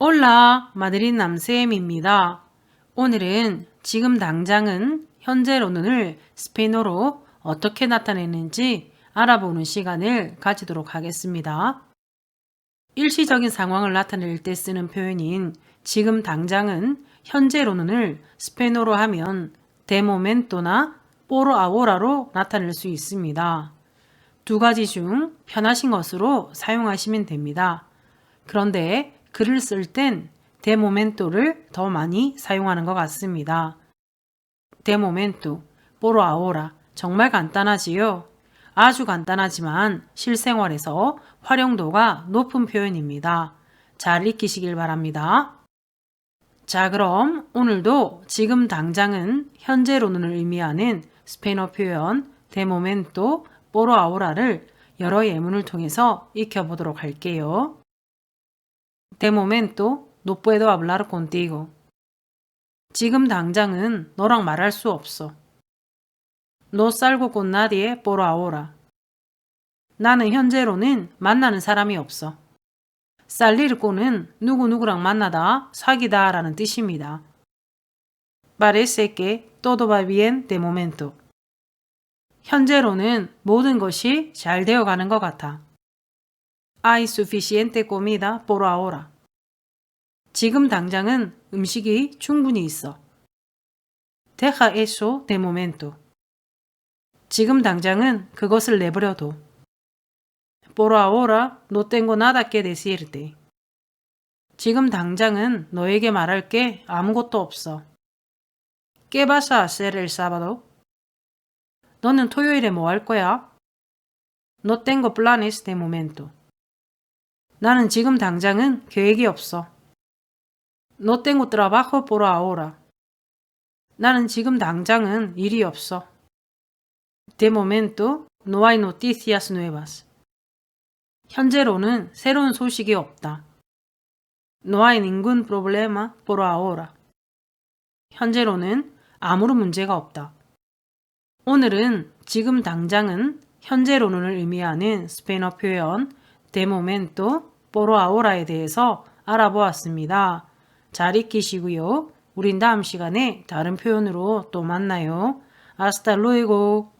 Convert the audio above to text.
올라 마드린 남쌤입니다. 오늘은 지금 당장은 현재로는을 스페인어로 어떻게 나타내는지 알아보는 시간을 가지도록 하겠습니다. 일시적인 상황을 나타낼 때 쓰는 표현인 지금 당장은 현재로는을 스페인어로 하면 데모멘토나 포로 아오라로 나타낼 수 있습니다. 두 가지 중 편하신 것으로 사용하시면 됩니다. 그런데 글을 쓸 땐 데모멘토를 더 많이 사용하는 것 같습니다. 데모멘토, 포로 아오라 정말 간단하지요? 아주 간단하지만 실생활에서 활용도가 높은 표현입니다. 잘 익히시길 바랍니다. 자, 그럼 오늘도 지금 당장은 현재로는을 의미하는 스페인어 표현 데모멘토 포로 아오라를 여러 예문을 통해서 익혀보도록 할게요. De momento no puedo hablar contigo. 지금 당장은 너랑 말할 수 없어. No salgo con nadie por ahora. 나는 현재로는 만나는 사람이 없어. con은 누구누구랑 만나다, 사귀다 라는 뜻입니다. Parece que todo va bien de momento. 현재로는 모든 것이 잘 되어 가는 것 같아. Hay suficiente comida por ahora. 지금 당장은 음식이 충분히 있어. Deja eso de momento. 지금 당장은 그것을 내버려둬. Por ahora no tengo nada que decirte. 지금 당장은 너에게 말할 게 아무것도 없어. ¿Qué vas a hacer el sábado? 너는 토요일에 뭐 할 거야? No tengo planes de momento. 나는 지금 당장은 계획이 없어. No tengo trabajo por ahora. 나는 지금 당장은 일이 없어. De momento no hay noticias nuevas. 현재로는 새로운 소식이 없다. No hay ningún problema por ahora. 현재로는 아무런 문제가 없다. 오늘은 지금 당장은 현재로는을 의미하는 스페인어 표현 de momento por ahorra에 대해서 알아보았습니다. 잘 익히시고요. 우린 다음 시간에 다른 표현으로 또 만나요. Hasta luego.